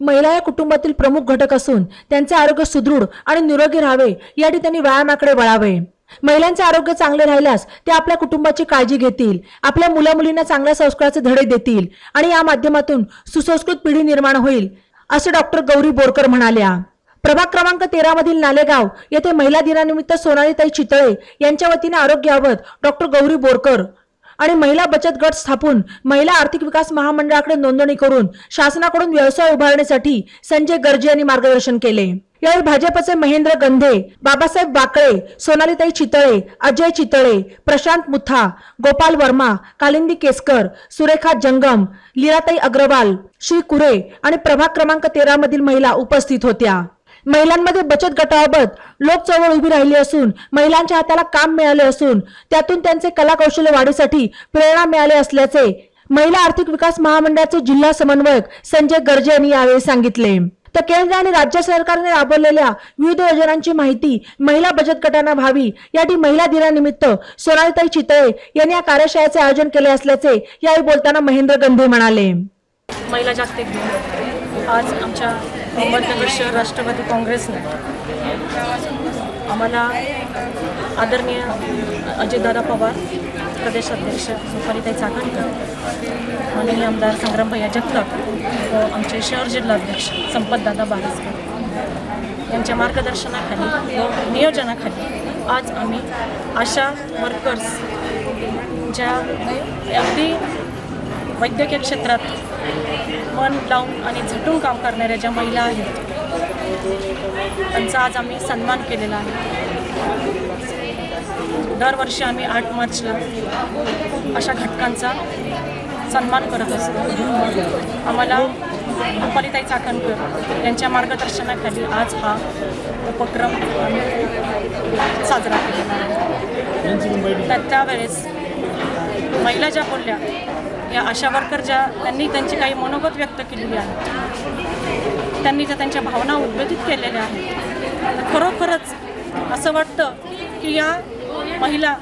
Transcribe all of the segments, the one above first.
महिला या कुटुंबातील प्रमुख घटक असून त्यांचे आरोग्य सुदृढ आणि निरोगी राहावे यासाठी त्यांनी व्यायामाकडे वळावे. महिलांचे आरोग्य चांगले राहिल्यास ते आपल्या कुटुंबाची काळजी घेतील आपल्या मुला मुलींना चांगल्या संस्काराचे धडे देतील आणि या माध्यमातून सुसंस्कृत पिढी निर्माण होईल असे डॉक्टर गौरी बोरकर म्हणाल्या. प्रभाग क्रमांक तेरा मधील नालेगाव येथे महिला दिनानिमित्त सोनालीताई चितळे यांच्या वतीने आरोग्याबाबत डॉक्टर गौरी बोरकर आणि महिला बचत गट स्थापून महिला आर्थिक विकास महामंडळाकडे नोंदणी करून शासनाकडून व्यवसाय उभारण्यासाठी संजय गर्जे यांनी मार्गदर्शन केले. यावेळी भाजपचे महेंद्र गंधे बाबासाहेब बाकळे सोनालीताई चितळे अजय चितळे प्रशांत मुथा गोपाल वर्मा कालिंदी केसकर सुरेखा जंगम लीलाताई अग्रवाल श्री कुरे आणि प्रभाग क्रमांक तेरा मधील महिला उपस्थित होत्या. महिलांमध्ये बचत गटाबाबत लोक चळवळ उभी राहिली असून महिलांच्या हाताला काम मिळाले असून त्यातून त्यांचे कला कौशल्य वाढीसाठी प्रेरणा मिळाली असल्याचे महिला आर्थिक विकास महामंडळाचे जिल्हा समन्वयक संजय गर्जे यांनी यावेळी सांगितले. तर केंद्र आणि राज्य सरकारने राबवलेल्या विविध योजनांची माहिती महिला बचत गटांना व्हावी यासाठी महिला दिनानिमित्त सोनालीताई चितळे यांनी या कार्यशाळेचे आयोजन केले असल्याचे यावेळी बोलताना महेंद्र गंधे म्हणाले. महिला जागतिक दिन. आज आमच्या अहमदनगर शहर राष्ट्रवादी काँग्रेसने आम्हाला आदरणीय अजितदादा पवार प्रदेशाध्यक्ष रुपालीताई चाकणकर माननीय आमदार संग्रामभैया जगताप व आमचे शहर जिल्हाध्यक्ष संपतदादा बारसकर यांच्या मार्गदर्शनाखाली व नियोजनाखाली आज आम्ही आशा वर्कर्स ज्या अगदी वैद्यकीय क्षेत्रात मन लावून आणि झटून काम करणाऱ्या ज्या महिला आहेत त्यांचा आज आम्ही सन्मान केलेला आहे. दरवर्षी आम्ही आठ मार्चला अशा घटकांचा सन्मान करत असतो. आम्हाला रुपालीताई चाकणकर यांच्या मार्गदर्शनाखाली आज हा उपक्रम आम्ही साजरा केलेला आहे. त्या त्यावेळेस महिला ज्या बोलल्या या आशा वर्कर ज्या त्यांनी त्यांची काही मनोगत व्यक्त केलेली आहे त्यांनी ज्या त्यांच्या भावना उद्बोधित केलेल्या आहेत खरोखरच असं वाटतं की या महिला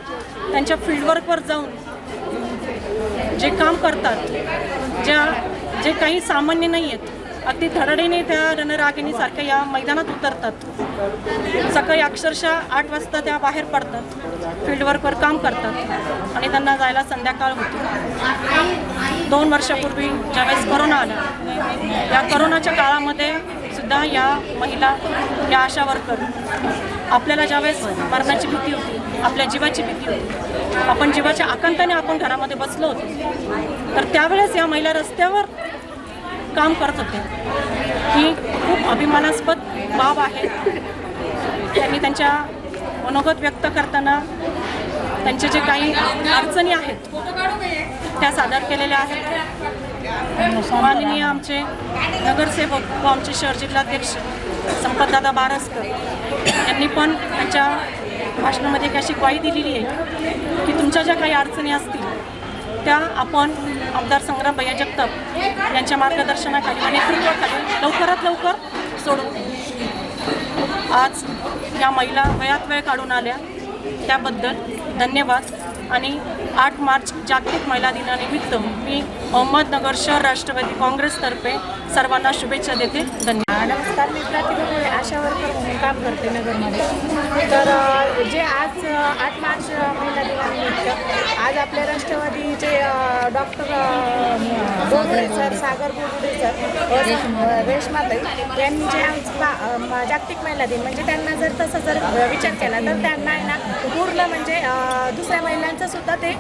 त्यांच्या फील्डवर्कवर जाऊन जे काम करतात ज्या जे काही सामान्य नाही आहेत अगदी धडडीने त्या रणरागिणीसारख्या या मैदानात उतरतात. सकाळी अक्षरशः आठ वाजता त्या बाहेर पडतात. फील्डवर्कवर काम करतात आणि त्यांना जायला संध्याकाळ होतो. दोन वर्षापूर्वी ज्यावेळेस करोना आला या करोनाच्या काळामध्ये सुद्धा या महिला या आशा वर्कर आपल्याला ज्यावेळेस मरणाची भीती होती आपल्या जीवाची भीती होती आपण जीवाच्या आकांताने आपण घरामध्ये बसलो होतो. तर त्यावेळेस या महिला रस्त्यावर काम करत होते. ही खूप अभिमानास्पद बाब आहे. त्यांनी त्यांच्या मनोगत व्यक्त करताना त्यांचे जे काही अडचणी आहेत त्या सादर केलेल्या आहेत. माननीय आमचे नगरसेवक व आमचे शहर जिल्हाध्यक्ष संपतदादा बारसकर यांनी पण त्यांच्या भाषणामध्ये एक अशी ग्वाही दिलेली आहे की तुमच्या ज्या काही अडचणी असतील त्या आपण आमदार संग्राम भैया जगताप यांच्या मार्गदर्शनाखाली आणि नेतृत्वाखाली लवकरात लवकर सोडू आज या महिला वयात वेळ काढून आल्या. त्याबद्दल धन्यवाद. आणि आठ मार्च जागतिक महिला दिनानिमित्त मी अहमदनगर शहर राष्ट्रवादी काँग्रेसतर्फे सर्वांना शुभेच्छा देते. धन्यवाद. नमस्कार मी प्रतिभा आशा वर्कर म्हणून काम करते नगरमध्ये. तर जे आज आठ मार्च महिला दिनानिमित्त आज आपल्या राष्ट्रवादीचे doctor Bogade sir Sagar Bogade sir रेशमाताई यांनी जे जागतिक महिला दिन म्हणजे त्यांना जर तसं जर विचार केला तर त्यांना आहे ना पूर्ण म्हणजे दुसऱ्या महिलांचा सुद्धा ते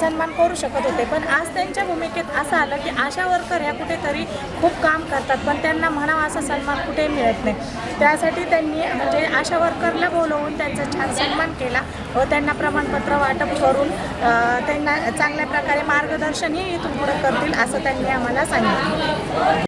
सन्मान करू शकत होते. पण आज त्यांच्या भूमिकेत असं आलं की आशा वर्कर ह्या कुठेतरी खूप काम करतात पण त्यांना म्हणावा असा सन्मान कुठे मिळत नाही. त्यासाठी त्यांनी म्हणजे आशा वर्करला बोलवून त्यांचा छान सन्मान केला व त्यांना प्रमाणपत्र वाटप करून त्यांना चांगल्या प्रकारे मार्गदर्शनही इथून पुढे करतील असं त्यांनी आम्हाला सांगितलं.